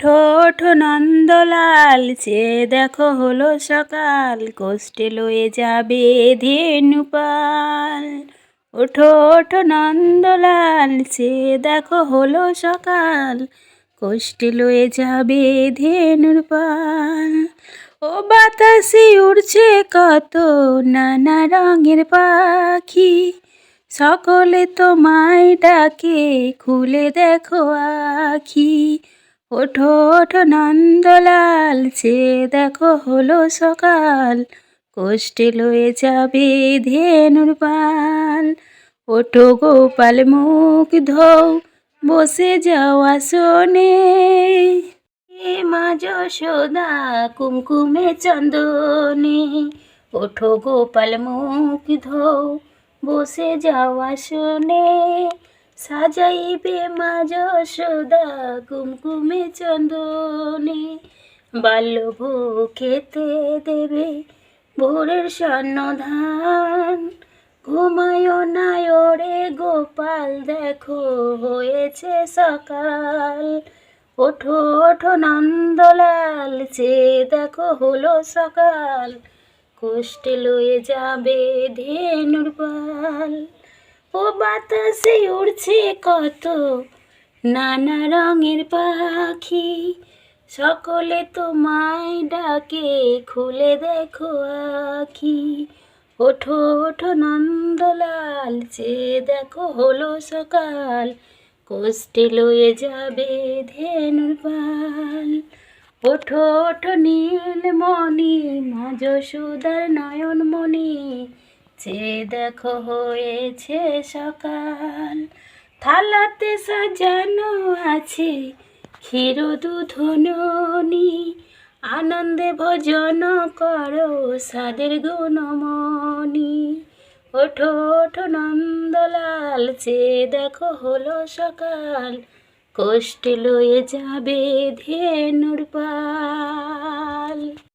ওঠো ওঠো নন্দলাল, সে দেখো হলো সকাল, কোষ্টে লয়ে যাবে ধেনুপাল। ওঠো ওঠো নন্দলাল, সে দেখো হলো সকাল, কোষ্টে লয়ে যাবে ধেনুর পাল ও বাতাসে উড়ছে কত নানা রঙের পাখি, সকলে তোমায় ডাকে, খুলে দেখো আখি। ওঠো ওঠো নন্দলাল, সে দেখো হলো সকাল। কোষ্টে লয়ে যাবে ধেনুর পাল। ওঠো গোপাল মুখ ধৌ বসে যাও আসনে। এ মা যশোদা, কুমকুমে চন্দনে। ওঠো গোপাল মুখ ধৌ বসে যাও আসনে। সাজাইবে মা যশোদা কুমকুমে চন্দনে। বাল্যভ খেতে দেবে ভোরের স্বর্ণ ধান ঘুমায় না ওরে গোপাল, দেখো হয়েছে সকাল। ওঠো ওঠো নন্দলাল সে দেখো হলো সকাল। কষ্টে লয়ে যাবে ধেনুর পাল। ও বাতাসে উড়ছে কত। নানা রঙের পাখি সকলে তোমায় ডাকে, খুলে দেখো আখি। ওঠো ওঠো নন্দলাল যে দেখো হলো সকাল। কোষ্টে লয়ে যাবে ধেনুর পাল। ওঠো ওঠো নীলমণি মা যশোদার নয়নমণি যে দেখো হয়েছে সকাল। থালাতে সাজানো আছে ক্ষীর দুধননি আনন্দে ভজন করো সাদের গুণমণি। ওঠো ওঠো নন্দলাল সে দেখো হলো সকাল। কোষ্টে লয়ে যাবে ধেনুর পাল।